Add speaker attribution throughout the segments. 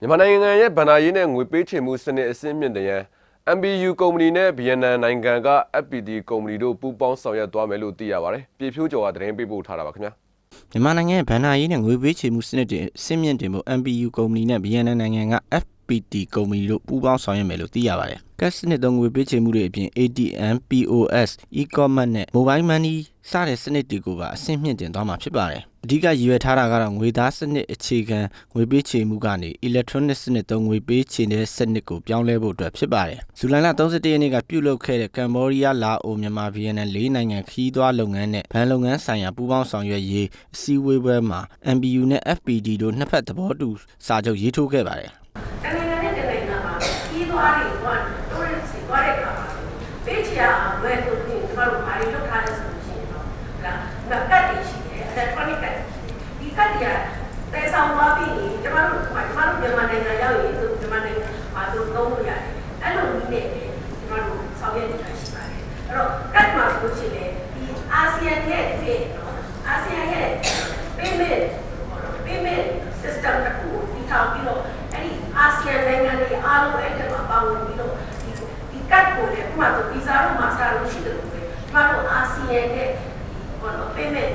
Speaker 1: မြန်မာနိုင်ငံရဲ့ဗဏ္ဍာရေးနဲ့ငွေပေးချေမှုစနစ်အဆင့်မြင့်တရန် MBU ကုမ္ပဏီနဲ့ဗီယက်နမ်နိုင်ငံက FPT ကုမ္ပဏီတို့ပူးပေါင်းဆောင်ရွက်သွားမယ်လို့သိရပါတယ်။ပြည်ဖြိုးကျော်ကသတင်းပေးပို့ထားတာပါခင်ဗျာ။
Speaker 2: မြန်မာနိုင်ငံရဲ့ဗန်နာရေးနဲ့ငွေပေးချေမှုစနစ်တွေအဆင့်မြင့်တင်ဖို့ MPU ကုမ္ပဏီနဲ့ BNN နိုင်ငံက FPT ကုမ္ပဏီတို့ပူးပေါင်းဆောင်ရွက်မယ်လို့သိရပါတယ်။ကတ်စနစ်သုံးငွေပေးချေမှုတွေအပြင် ATM, POS, e-commerce နဲ့ mobile money စတဲ့စနစ်တွေကိုပါအဆင့်မြင့်တင်သွားမှာဖြစ်ပါတယ်။အဓိကရည်ရွယ်ထားတာကတော့ငွေသားစနစ်အခြေခံငွေပေးချေမှုကနေ electronic စနစ်သုံးငွေပေးချေတဲ့စနစ်ကိုပြောင်းလဲဖို့အတွက်ဖြစ်ပါတယ်။ဇူလိုင်လ31ရက်နေ့ကပြုလုပ်ခဲ့တဲ့ကမ်ဘောဒီးယား၊လာအို၊မြန်မာ၊ဗီယက်နမ်၄နိုင်ငံခီးသွွားလုပ်ငန်းနဲ့ဗန်လုပ်ငန်းဆိုင်ရာပူးပေါင်းဆောင်ရွက်ရေးအစည်းအဝေးပွဲမှာ MBU နဲ့ FPD တို့နှစ်ဖက်သဘောတူစာချုပ်ရေးထိုးခဲ့ပါတယ်။
Speaker 3: တနိုင်ငံနဲ့တနိုင်ငံမှာပြီးသွားတယ်ကွာတိုးရစီသွားတဲ့အခါမှာပေးချရာဝယ်လို့ဒီမှာ တို့ဘာတွေလုပ်ထားလဲဆိုလို့ရှိရင်တော့ဒါငါကတ်တွေရှိတယ် electronic ကတ်ဒီကတ်တွေကတဲဆောင်သွားပြီးရင်ကျမတို့ကကျမတို့မြန်မာနိုင်ငံရောက်ရင်သူမြန်မာနိုင်ငံမှာသူသုံးလို့ရတယ်အဲ့လိုနည်းနဲ့ပဲကျမတို့ဆောင်ရွက်နေတာရှိပါတယ်အဲ့တော့ကတ်မှာဆိုလို့ရှိရင်ဒီအာဆီယံရဲ့ဖြစ်နော်အာဆီယံရဲ့ payment payment system တစ်ခုကိုတည်ထောင်ပြီးတော့အဲ့ဒီအာဆီယံနိုင်ငံတွေအားလုံးအဲ့ဒီမှာပါဝင်ပြီးတော့ဒီဒီကတ်ကိုလည်းဥပမာဆို visa တို့ master တို့ရှိတယ်လို့ပဲကျမ တို့အာဆီယံရဲ့ဘောနော် payment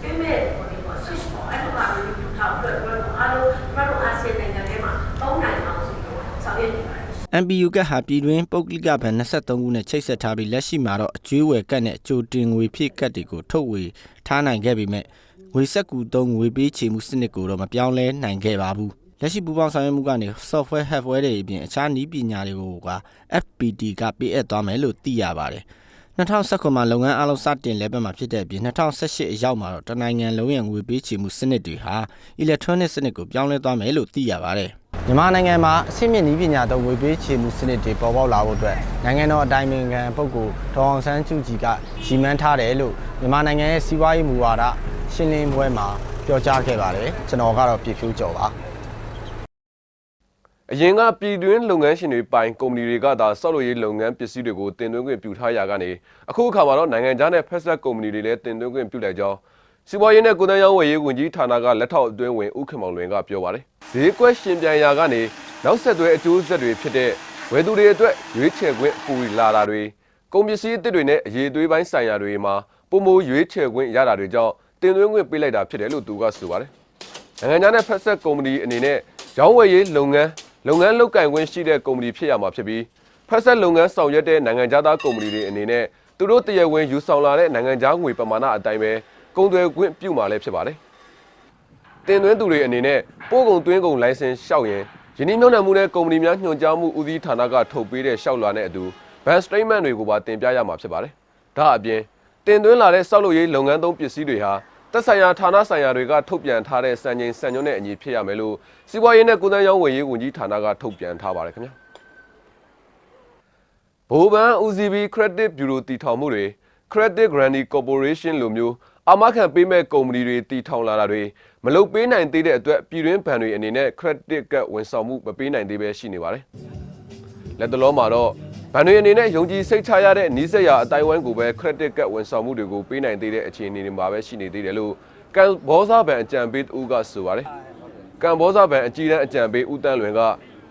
Speaker 3: payment ကိုဒီပေါ် switch ပေါ်အဲ့လိုပါလို့တည်ထောင်ပြီးတော့ကျမတို့အားလုံးကျမတို့အာဆီယံနိုင်ငံတွေမှာသုံးနိုင်အောင်ဆိုပြီးတော့ဆောင်ရွက်နေပါတယ်
Speaker 2: MBU ကဟာပြည်တွင်းပုဂ္ဂလိကဘဏ်23ခုနဲ့ချိတ်ဆက်ထားပြီးလက်ရှိမှာတော့အကျွေးဝယ်ကတ်နဲ့အကြိုတင်ငွေဖြည့်ကတ်တွေကိုထုတ်ဝေထားနိုင်ခဲ့ပေမဲ့ငွေဆက်ကူသုံးငွေပေးချေမှုစနစ်ကိုတော့မပြောင်းလဲနိုင်ခဲ့ပါဘူးလက်ရှိပူပေါင်းဆောင်ရွက်မှုကနေ software hardware တွေအပြင်အခြားနည်းပညာတွေကိုက FPT ကပေးအပ်သွားမယ်လို့သိရပါတယ် 2019မှာလုပ်ငန်းအလုံးစတင်လဲပတ်မှာဖြစ်တဲ့အပြင်2018အရောက်မှာတော့တနိုင်ငံလုံးရဲ့ငွေပေးချေမှုစနစ်တွေဟာ electronic စနစ်ကိုပြောင်းလဲသွားမယ်လို့သိရပါတယ်မြန်မာနိုင်ငံမှာအဆင့်မြင့်နည်းပညာသုံးငွေပေးချေမှုစနစ်တွေပေါ်ပေါက်လာဖို့အတွက်နိုင်ငံတော်အတိုင်ပင်ခံပုဂ္ဂိုလ်ဒေါအောင်ဆန်းစုကြည်ကရည်မှန်းထားတယ်လို့မြန်မာနိုင်ငံရဲ့စီးပွားရေးမူဝါဒရှင်းလင်းပွဲမှာပြောကြားခဲ့ပါတယ်ကျွန်တော်ကတော့ပြည့်ဖြိုးကျော်ပါ
Speaker 1: အရင်ကပြည်တွင်းလုပ်ငန်းရှင်တွေပိုင်ကုမ္ပဏီတွေကသာဆောက်လုပ်ရေးလုပ်ငန်းပစ္စည်းတွေကိုတင်သွင်းခွင့်ပြုထားရာကနေအခုအခါမှာတော့နိုင်ငံခြားနဲ့ဖက်ဆက်ကုမ္ပဏီတွေလည်းတင်သွင်းခွင့်ပြုလိုက်ကြောင်းစီးပွားရေးနဲ့ကုသရေးဝယ်ရေးဝန်ကြီးဌာနကလက်ထောက်အတွင်းဝင်ဦးခင်မောင်လွင်ကပြောပါတယ်။ဈေးကွက်ရှင်ပြန်ရာကနေနောက်ဆက်တွဲအကျိုးဆက်တွေဖြစ်တဲ့ဝယ်သူတွေအတွက်ရွေးချယ်ခွင့်ပူလာတာတွေကုန်ပစ္စည်းအသစ်တွေနဲ့အရေးသွေးပိုင်းဆိုင်ရာတွေမှာပုံမိုရွေးချယ်ခွင့်ရတာတွေကြောင့်တင်သွင်းခွင့်ပေးလိုက်တာဖြစ်တယ်လို့သူကဆိုပါတယ်။နိုင်ငံခြားနဲ့ဖက်ဆက်ကုမ္ပဏီအနေနဲ့ရောင်းဝယ်ရေးလုပ်ငန်း လုပ်ငန်းလုပ်ကင်ခွင့်ရှိတဲ့ကုမ္ပဏီဖြစ်ရမှာဖြစ်ပြီးဖက်ဆက်လုပ်ငန်းဆောင်ရွက်တဲ့နိုင်ငံခြားသားကုမ္ပဏီတွေအနေနဲ့သူတို့တရားဝင်ယူဆောင်လာတဲ့နိုင်ငံခြားငွေပမာဏအတိုင်းပဲကုန်သွယ်ခွင့်ပြုမှာလည်းဖြစ်ပါတယ်။တင်သွင်းသူတွေအနေနဲ့ပို့ကုန်သွင်းကုန်လိုင်စင်လျှောက်ရင်ယင်းနှိမ့်နှံမှုနဲ့ကုမ္ပဏီများညွှန်ကြားမှုဦးစီးဌာနကထုတ်ပေးတဲ့လျှောက်လွှာနဲ့အတူဘန်စတိတ်မန့်တွေကိုပါတင်ပြရမှာဖြစ်ပါတယ်။ဒါအပြင်တင်သွင်းလာတဲ့စောက်လုပ်ရေးလုပ်ငန်းသုံးပစ္စည်းတွေဟာ သက်ဆိုင်ရာဌာနဆိုင်ရာတွေကထုတ်ပြန်ထားတဲ့စံချိန်စံညွှန်းနဲ့အညီဖြစ်ရမယ်လို့စီးပွားရေးနဲ့ကုသရေးဝယ်ရေးဝန်ကြီးဌာနကထုတ်ပြန်ထားပါတယ်ခင်ဗျာဘိုးဘန်း UCB Credit Bureau တည်ထောင်မှုတွေ Credit Guarantee Corporation လိုမျိုးအာမခံပေးမဲ့ကုမ္ပဏီတွေတည်ထောင်လာတာတွေမလုပ်ပေးနိုင်သေးတဲ့အတွက်ပြည်တွင်းဘဏ်တွေအနေနဲ့ credit ကဝန်ဆောင်မှုမပေးနိုင်သေးပဲရှိနေပါတယ်လက်တလုံးမှာတော့ ဘဏ်တွေအနေနဲ့ယုံကြည်စိတ်ချရတဲ့နီးစပ်ရာအတိုင်းဝိုင်းကိုပဲ credit ကဝန်ဆောင်မှုတွေကိုပေးနိုင်သေးတဲ့အခြေအနေတွေမှာပဲရှိနေသေးတယ်လို့ကံဘောဇဘဏ်အကြံပေးတူကဆိုပါတယ်ကံဘောဇဘဏ်အကြီးတန်းအကြံပေးဦးတန်းလွင်က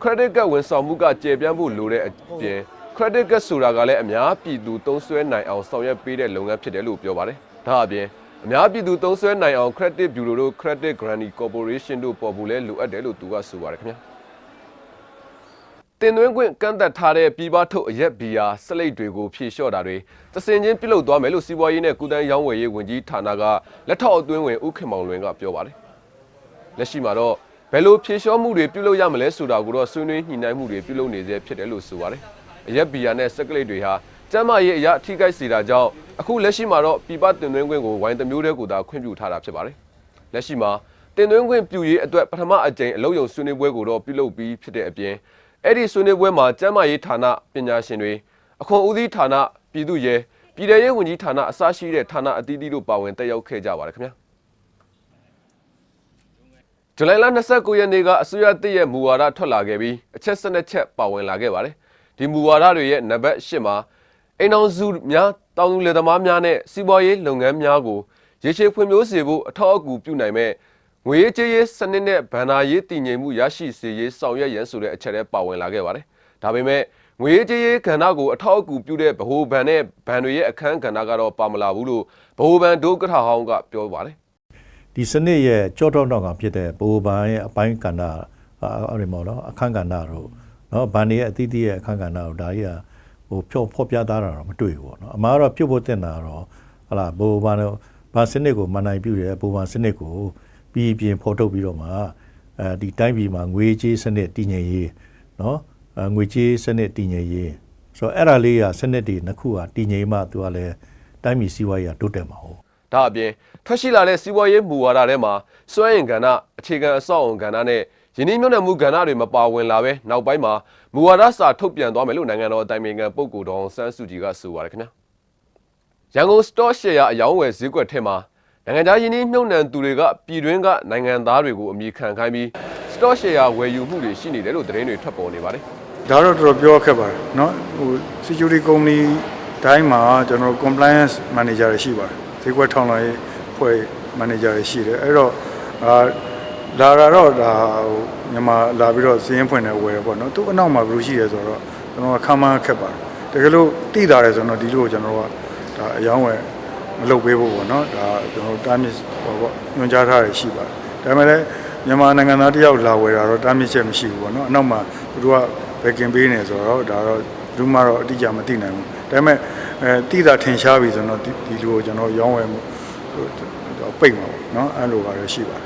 Speaker 1: credit ကဝန်ဆောင်မှုကကျေပြန့်ဖို့လိုတဲ့အပြင် credit ကဆိုတာကလည်းအများပြည်သူသုံးစွဲနိုင်အောင်ဆောင်ရွက်ပေးတဲ့လုပ်ငန်းဖြစ်တယ်လို့ပြောပါတယ်ဒါအပြင်အများပြည်သူသုံးစွဲနိုင်အောင် credit bureau တို့ credit guarantee corporation တို့ပေါ်ဖို့လဲလိုအပ်တယ်လို့သူကဆိုပါတယ်ခင်ဗျာ တင်သွင်းခွင့်ကန့်သက်ထားတဲ့ပြည်ပထုတ်အရက်ဘီယာစလိတ်တွေကိုဖြေလျှော့တာတွေသစင်ချင်းပြုလုပ်သွားမယ်လို့စီးပွားရေးနဲ့ကုသန်းရောင်းဝယ်ရေးဝန်ကြီးဌာနကလက်ထောက်အတွင်းဝင်ဦးခင်မောင်လွင်ကပြောပါတယ်လက်ရှိမှာတော့ဘယ်လိုဖြေလျှော့မှုတွေပြုလုပ်ရမလဲဆိုတာကိုတော့ဆွေးနွေးညှိနှိုင်းမှုတွေပြုလုပ်နေသေးဖြစ်တယ်လို့ဆိုပါတယ်အရက်ဘီယာနဲ့စက်ကလိတ်တွေဟာကျန်းမာရေးအရာအထိကိစေတာကြောင့်အခုလက်ရှိမှာတော့ပြည်ပတင်သွင်းခွင့်ကိုဝိုင်းတစ်မျိုးတည်းကိုသာခွင့်ပြုထားတာဖြစ်ပါတယ်လက်ရှိမှာတင်သွင်းခွင့်ပြုရေးအတွက်ပထမအကြိမ်အလုပ်ရုံဆွေးနွေးပွဲကိုတော့ပြုလုပ်ပြီးဖြစ်တဲ့အပြင် အဲ့ဒီဆွေးနွေးပွဲမှာကျန်းမာရေးဌာနပညာရှင်တွေအခွန်ဦးစီးဌာနပြည်သူ့ရဲပြည်ထရေးဝန်ကြီးဌာနအစရှိတဲ့ဌာနအသီးသီးတို့ပါဝင်တက်ရောက်ခဲ့ကြပါတယ်ခင်ဗျာဇူလိုင်လ29ရက်နေ့ကအစိုးရတည်ရဲ့မူဝါဒထွက်လာခဲ့ပြီးအချက်12ချက်ပါဝင်လာခဲ့ပါတယ်ဒီမူဝါဒတွေရဲ့နံပါတ်8မှာအိမ်အောင်စုများတောင်သူလယ်သမားများနဲ့စီးပွားရေးလုပ်ငန်းများကိုရေရှည်ဖွံ့ဖြိုးစေဖို့အထောက်အကူပြုနိုင်မဲ့ ငငွေရေးကြေးရေးစနစ်နဲ့ဗန္နာရေးတည်ငြိမ်မှုရရှိစေရေးဆောင်ရွက်ရန်ဆိုတဲ့အချက်တွေပါဝင်လာခဲ့ပါတယ်။ဒါပေမဲ့ငွေရေးကြေးရေးကဏ္ဍကိုအထောက်အကူပြုတဲ့ဗဟိုဘဏ်နဲ့ဘဏ်တွေရဲ့အခန်းကဏ္ဍကတော့ပါမလာဘူးလို့ဗဟိုဘဏ်ဒုက္ကထဟောင်းကပြောပါတယ်။
Speaker 4: ဒီစနစ်ရဲ့ကြောတော့တော့ကဖြစ်တဲ့ဘိုးဘန်ရဲ့အပိုင်းကဏ္ဍအဲ့ဒီမော်နော်အခန်းကဏ္ဍတို့နော်ဗန်ဒီရဲ့အသီးသီးရဲ့အခန်းကဏ္ဍတို့ဒါကြီးကဟိုဖြောဖော်ပြသားတာတော့မတွေ့ဘူးပေါ့နော်အမှားတော့ပြုတ်ဖို့တင်တာတော့ဟလာဘိုးဘန်ဘာစနစ်ကိုမနိုင်ပြုတယ်ဘိုးဘန်စနစ်ကို ပြီးပြင်ဖော်ထုတ်ပြီးတော့မှအဲဒီတိုင်းပြည်မှာငွေကြေးစနစ်တည်ငြိမ်ရေးနော်အဲငွေကြေးစနစ်တည်ငြိမ်ရေးဆိုတော့အဲ့ဒါလေးကစနစ်တွေနှစ်ခုကတည်ငြိမ်မှသူကလည်းတိုင်းပြည်စီးပွားရေးကတိုးတက်မှာဟုတ်
Speaker 1: ဒါအပြင်ထွက်ရှိလာတဲ့စီးပွားရေးမူဝါဒထဲမှာစွမ်းအင်ကဏ္ဍအခြေခံအဆောက်အုံကဏ္ဍနဲ့ယင်းနှိမ့်မြုပ်နှံမှုကဏ္ဍတွေမပါဝင်လာပဲနောက်ပိုင်းမှာမူဝါဒစာထုတ်ပြန်သွားမယ်လို့နိုင်ငံတော်အတိုင်ပင်ခံပုဂ္ဂိုလ်တော်အောင်ဆန်းစုကြည်ကဆိုပါတယ်ခင်ဗျာရန်ကုန်စတော့ရှယ်ယာအယောင်းဝယ်ဈေးကွက်ထဲမှာ နိုင်ငံခြားယင်းနှိမ့်မြုပ်နှံသူတွေကပြည်တွင်းကနိုင်ငံသားတွေကိုအမိခံခိုင်းပြီးစတော့ရှယ်ယာဝယ်ယူမှုတွေရှိနေတယ်လို့သတင်းတွေထွက်ပေါ်နေပါတယ်
Speaker 5: ဒါတော့တော်တော်ပြောခက်ပါတယ်เนาะဟို security company တိုင်းမှာကျွန်တော်တို့ compliance manager တွေရှိပါတယ်ဈေးကွက်ထောင်လာရေးဖွဲ့ manager တွေရှိတယ်အဲ့တော့အာလာတာတော့ဒါဟိုမြန်မာလာပြီးတော့စီးရင်ဖွင့်တယ်ဝယ်ရပေါ့เนาะသူ့အနောက်မှာဘယ်လိုရှိရဲဆိုတော့ကျွန်တော်ကခမ်းမခက်ပါတယ်တကယ်လို့တိတာတယ်ဆိုတော့ဒီလိုကိုကျွန်တော်ကဒါအယောင်းဝယ် မလုပ်ပေးဖို့ပေါ့နော်ဒါကျွန်တော်တာမစ်ဟောပေါ့ညွှန်ကြားထားရရှိပါတယ်ဒါပေမဲ့လည်းမြန်မာနိုင်ငံသားတယောက်လာဝယ်တာတော့တာမစ်ချက်မရှိဘူးပေါ့နော်အနောက်မှာသူတို့ကဘယ်ကင်ပေးနေဆိုတော့ဒါတော့သူမှတော့အတိအကျမသိနိုင်ဘူးဒါပေမဲ့အဲတိတာထင်ရှားပြီဆိုတော့ဒီလိုကိုကျွန်တော်ရောင်းဝယ်မှုပိတ်မှာပေါ့နော်အဲ့လိုပါတော့ရှိပါတယ်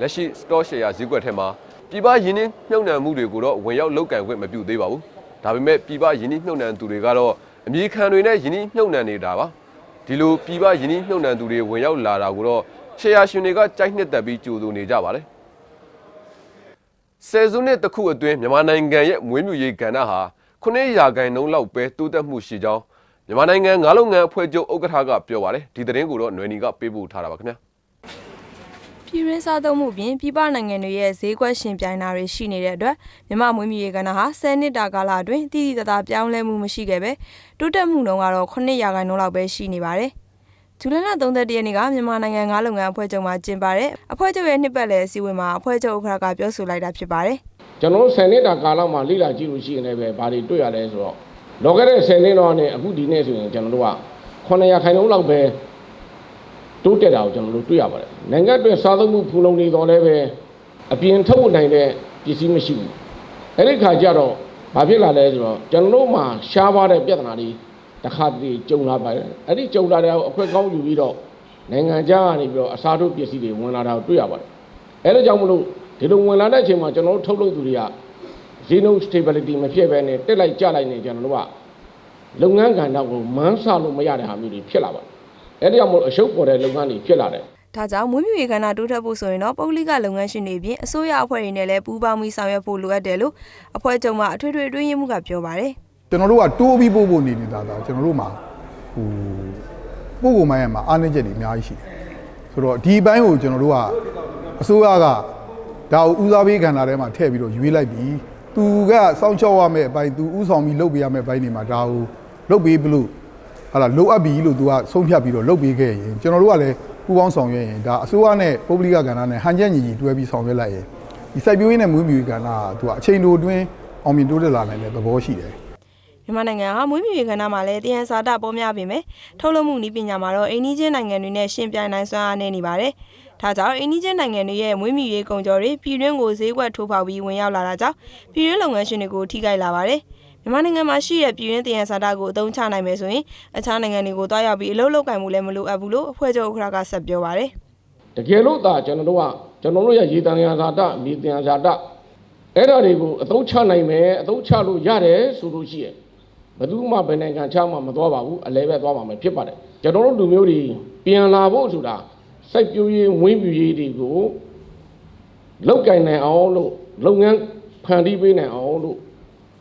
Speaker 1: လက်ရှိ store share ဈေးကွက်ထဲမှာပြည်ပယင်းနှင်းမြုပ်နှံမှုတွေကိုတော့ဝင်ရောက်လုပ်ကင်ခွင့်မပြုသေးပါဘူးဒါပေမဲ့ပြည်ပယင်းနှင်းမြုပ်နှံသူတွေကတော့အမည်ခံတွေနဲ့ယင်းနှင်းမြုပ်နှံနေတာပါ ဒီလိုပြည်ပယင်းနှင်းမြုပ်နှံသူတွေဝင်ရောက်လာတာကိုတော့ share ရှင်တွေကကြိုက်နှစ်သက်ပြီးကြိုးဆိုနေကြပါတယ်။ဆယ်စုနှစ်တစ်ခုအတွင်းမြန်မာနိုင်ငံရဲ့မွေးမြူရေးကဏ္ဍဟာ9ရာခိုင်နှုန်းလောက်ပဲတိုးတက်မှုရှိကြောင်းမြန်မာနိုင်ငံငါးလုံငန်းအဖွဲ့ချုပ်ဥက္ကဋ္ဌကပြောပါတယ်။ဒီသတင်းကိုတော့ຫນွေနီကပေးပို့ထားတာပါခင်ဗျာ။
Speaker 6: ပြည်ရင်းစားသုံးမှုပြင်ပြည်ပနိုင်ငံတွေရဲ့ဈေးကွက်ရှင်ပြိုင်တာတွေရှိနေတဲ့အတွက်မြမမွေးမြူရေးကဏ္ဍဟာ10နှစ်တာကာလအတွင်းတည်တည်တသာပြောင်းလဲမှုမရှိခဲ့ပဲတိုးတက်မှုနှုန်းကတော့9ရာခိုင်နှုန်းလောက်ပဲရှိနေပါတယ်။ဇူလိုင်လ31ရက်နေ့ကမြန်မာနိုင်ငံငါးလုပ်ငန်းအဖွဲ့ချုပ်မှာကျင်းပတဲ့အဖွဲ့ချုပ်ရဲ့နှစ်ပတ်လည်အစည်းအဝေးမှာအဖွဲ့ချုပ်ဥက္ကဋ္ဌကပြောဆိုလိုက်တာဖြစ်ပါတယ်။
Speaker 7: ကျွန်တော်တို့10နှစ်တာကာလမှာလိလာကြည့်လို့ရှိရင်လည်းပဲဘာတွေတွေ့ရလဲဆိုတော့လောခဲ့တဲ့10နှစ်တော့နဲ့အခုဒီနေ့ဆိုရင်ကျွန်တော်တို့က900ခိုင်နှုန်းလောက်ပဲ တိုးတက်တာကိုကျွန်တော်တို့တွေ့ရပါတယ်နိုင်ငံအတွက်စားသုံးမှုဖူလုံနေတော့လည်းပဲအပြင်ထုတ်နိုင်တဲ့ပစ္စည်းမရှိဘူးအဲ့ဒီခါကျတော့ဘာဖြစ်လာလဲဆိုတော့ကျွန်တော်တို့မှာရှားပါတဲ့ပြဿနာတွေတစ်ခါတည်းကြုံလာပါတယ်အဲ့ဒီကြုံလာတဲ့အခွင့်ကောင်းယူပြီးတော့နိုင်ငံခြားကနေပြီးတော့အစားထိုးပစ္စည်းတွေဝင်လာတာကိုတွေ့ရပါတယ်အဲ့ဒါကြောင့်မလို့ဒီလိုဝင်လာတဲ့အချိန်မှာကျွန်တော်တို့ထုတ်လုပ်သူတွေက zero stability မဖြစ်ဘဲနဲ့တက်လိုက်ကြလိုက်နေကျွန်တော်တို့ကလုပ်ငန်းကဏ္ဍကိုမန်းဆလို့မရတဲ့ဟာမျိုးတွေဖြစ်လာပါတယ်။ အဲဒီကြောင့်မို့အရှုပ်ပေါ်တဲ့လုပ်ငန်းတွေဖြစ်လာတယ်
Speaker 6: ဒါကြောင့်မွေးမြူရေးကဏ္ဍတိုးတက်ဖို့ဆိုရင်တော့ပုဂ္ဂလိကလုပ်ငန်းရှင်တွေအပြင်အစိုးရအဖွဲ့တွေနဲ့လည်းပူးပေါင်းပြီးဆောင်ရွက်ဖို့လိုအပ်တယ်လို့အဖွဲ့ချုပ်မှအထွေထွေအတွင်းရေးမှူးကပြောပါတယ်။
Speaker 8: ကျွန်တော်တို့ကတိုးပြီးပို့ဖို့နေနေတာဒါကျွန်တော်တို့မှာဟိုပို့ကုန်မိုင်းရမှာအားနည်းချက်တွေအများကြီးရှိတယ်ဆိုတော့ဒီဘိုင်းကိုကျွန်တော်တို့ကအစိုးရကဒါကိုဦးစားပေးခံတာထဲမှာထည့်ပြီးတော့ရွေးလိုက်ပြီးသူကစောင့်ချောက်ရမယ့်အပိုင်းသူဥဆောင်ပြီးလုပ်ပေးရမယ့်အပိုင်းတွေမှာဒါကိုလုပ်ပေးဘလို့ ဟာလာလိုအပ်ပြီလို့သူကဆုံးဖြတ်ပြီးတော့လုပ်ပေးခဲ့ရင်ကျွန်တော်တို့ကလည်းပူးပေါင်းဆောင်ရွက်ရင်ဒါအစိုးရနဲ့ပုဂ္ဂလိကကဏ္ဍနဲ့ဟန်ချက်ညီညီတွဲပြီးဆောင်ရွက်လိုက်ရင်ဒီစိုက်ပျိုးရေးနဲ့မွေးမြူရေးကဏ္ဍကသူကအချိန်တိုအတွင်းအောင်မြင်တိုးတက်လာနိုင်တဲ့သဘောရှိတယ်
Speaker 6: မြန်မာနိုင်ငံဟာမွေးမြူရေးကဏ္ဍမှာလည်းတယံစာတပေါ်များပေမဲ့ထုတ်လုပ်မှုနည်းပညာမှာတော့အိန္ဒိချင်းနိုင်ငံတွေနဲ့ရှင်ပြိုင်နိုင်စွမ်းအားနည်းနေပါတယ်။ဒါကြောင့်အိန္ဒိချင်းနိုင်ငံတွေရဲ့မွေးမြူရေးကုန်ကြော်တွေပြည်တွင်းကိုဈေးကွက်ထိုးဖောက်ပြီးဝင်ရောက်လာတာကြောင့်ပြည်တွင်းလုပ်ငန်းရှင်တွေကိုထိခိုက်လာပါတယ်။ မြန်မာနိုင်ငံမှာရှိတဲ့ပြည်တွင်းတယံစာတကိုအသုံးချနိုင်မယ်ဆိုရင်အခြားနိုင်ငံတွေကိုတွားရောက်ပြီးအလုပ်လုပ်ကင်မှုလည်းမလိုအပ်ဘူးလို့အဖွဲ့ချုပ်ဥက္ကဋ္ဌကဆက်ပြောပါတယ်။။
Speaker 7: တကယ်လို့သာကျွန်တော်တို့ကကျွန်တော်တို့ရဲ့ရေတံရဇာတမြေတံရဇာတအဲ့ဒါတွေကိုအသုံးချနိုင်မယ်အသုံးချလို့ရတယ်ဆိုလို့ရှိရင်ဘယ်သူမှဘယ်နိုင်ငံချမှမသွားပါဘူးအလဲပဲသွားပါမယ်ဖြစ်ပါတယ်။ကျွန်တော်တို့လူမျိုးတွေပြန်လာဖို့ဆိုတာစိုက်ပျိုးရေးဝင်းပြူရေးတွေကိုလောက်ကင်နိုင်အောင်လို့လုပ်ငန်းဖန်တီးပေးနိုင်အောင်လို့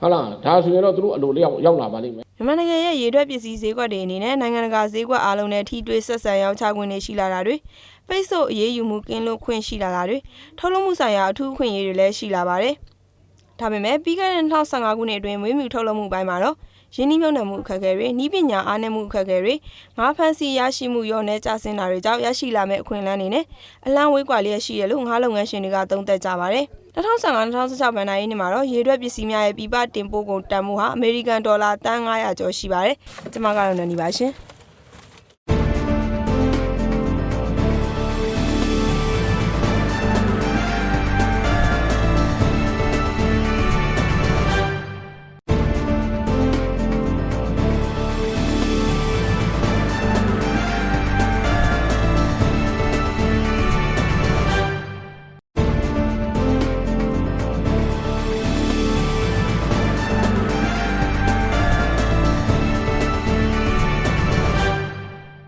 Speaker 7: ဟုတ်လားဒါဆိုရင်တော့သူတို့အလိုလျောက်ရောက်လာပါလိမ့်မယ်
Speaker 6: မြန်မာနိုင်ငံရဲ့ရေထွက်ပစ္စည်းဈေးကွက်တွေအနေနဲ့နိုင်ငံတကာဈေးကွက်အားလုံးနဲ့ထိတွေ့ဆက်ဆံရောင်းချခွင့်တွေရှိလာတာတွေပိတ်ဆို့အရေးယူမှုကင်းလွတ်ခွင့်ရှိလာတာတွေထုတ်လုပ်မှုဆိုင်ရာအထူးအခွင့်အရေးတွေလည်းရှိလာပါတယ်။ဒါပေမဲ့ပြီးခဲ့တဲ့2015ခုနှစ်အတွင်းမွေးမြူထုတ်လုပ်မှုပိုင်းမှာတော့ ရင်းနှီးမြှုပ်နှံမှုအခက်အခဲတွေနှီးပညာအားနည်းမှုအခက်အခဲတွေငါးဖမ်းဆီးရရှိမှုရောနဲ့ကျဆင်းတာတွေကြောင့်ရရှိလာမယ့်အခွင့်အလမ်းတွေနဲ့အလံဝေးကွာလျက်ရှိရလို့ငါးလုပ်ငန်းရှင်တွေကသုံးသပ်ကြပါတယ်2015-2016ဘဏ္ဍာရေးနှစ်မှာတော့ရေထွက်ပစ္စည်းများရဲ့ပြည်ပတင်ပို့ကုန်တန်ဖိုးဟာအမေရိကန်ဒေါ်လာတန်900ကျော်ရှိပါတယ်။ကျွန်မကတော့နေနေပါရှင်။